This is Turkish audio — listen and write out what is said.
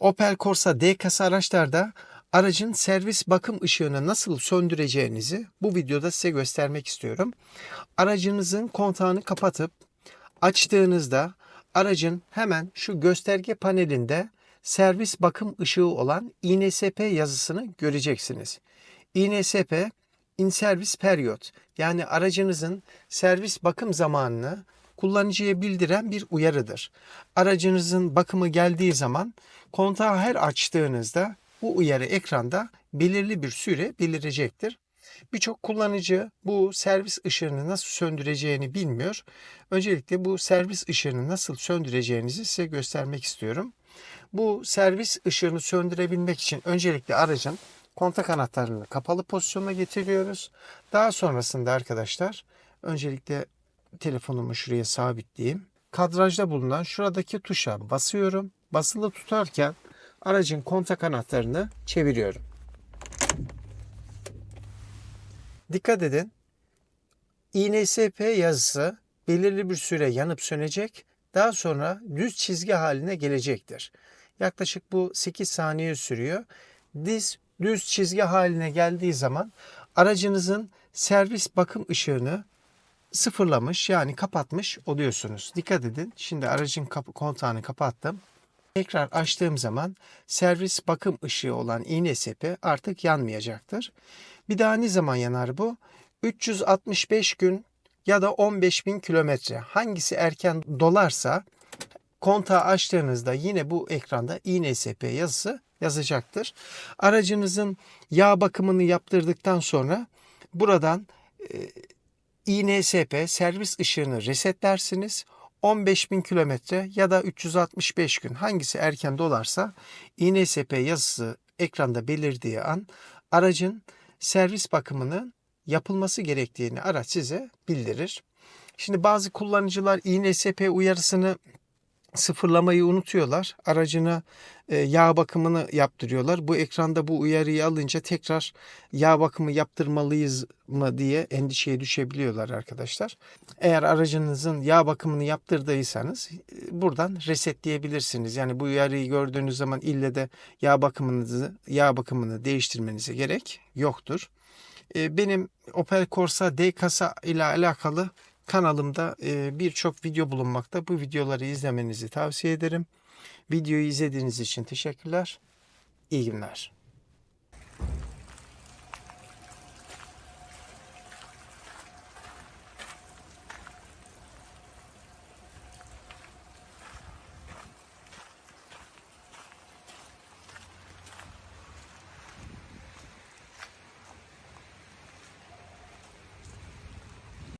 Opel Corsa D kasa araçlarda aracın servis bakım ışığını nasıl söndüreceğinizi bu videoda size göstermek istiyorum. Aracınızın kontağını kapatıp açtığınızda aracın hemen şu gösterge panelinde servis bakım ışığı olan INSP yazısını göreceksiniz. INSP in service period yani aracınızın servis bakım zamanını kullanıcıya bildiren bir uyarıdır. Aracınızın bakımı geldiği zaman kontağı her açtığınızda bu uyarı ekranda belirli bir süre belirecektir. Birçok kullanıcı bu servis ışığını nasıl söndüreceğini bilmiyor. Öncelikle bu servis ışığını nasıl söndüreceğinizi size göstermek istiyorum. Bu servis ışığını söndürebilmek için öncelikle aracın kontak anahtarını kapalı pozisyona getiriyoruz. Daha sonrasında arkadaşlar öncelikle telefonumu şuraya sabitleyeyim. Kadrajda bulunan şuradaki tuşa basıyorum. Basılı tutarken aracın kontak anahtarını çeviriyorum. Dikkat edin. INSP yazısı belirli bir süre yanıp sönecek. Daha sonra düz çizgi haline gelecektir. Yaklaşık bu 8 saniye sürüyor. Diz düz çizgi haline geldiği zaman aracınızın servis bakım ışığını sıfırlamış yani kapatmış oluyorsunuz. Dikkat edin. Şimdi aracın kap- kontağını kapattım. Tekrar açtığım zaman servis bakım ışığı olan INSP artık yanmayacaktır. Bir daha ne zaman yanar bu? 365 gün ya da 15.000 kilometre hangisi erken dolarsa kontağı açtığınızda yine bu ekranda INSP yazısı yazacaktır. Aracınızın yağ bakımını yaptırdıktan sonra buradan e, INSP servis ışığını resetlersiniz. 15.000 kilometre ya da 365 gün hangisi erken dolarsa INSP yazısı ekranda belirdiği an aracın servis bakımının yapılması gerektiğini araç size bildirir. Şimdi bazı kullanıcılar INSP uyarısını sıfırlamayı unutuyorlar. Aracına e, yağ bakımını yaptırıyorlar. Bu ekranda bu uyarıyı alınca tekrar yağ bakımı yaptırmalıyız mı diye endişeye düşebiliyorlar arkadaşlar. Eğer aracınızın yağ bakımını yaptırdıysanız e, buradan resetleyebilirsiniz. Yani bu uyarıyı gördüğünüz zaman ille de yağ bakımınızı yağ bakımını değiştirmenize gerek yoktur. E, Benim Opel Corsa D kasa ile alakalı kanalımda birçok video bulunmakta. Bu videoları izlemenizi tavsiye ederim. Videoyu izlediğiniz için teşekkürler. İyi günler.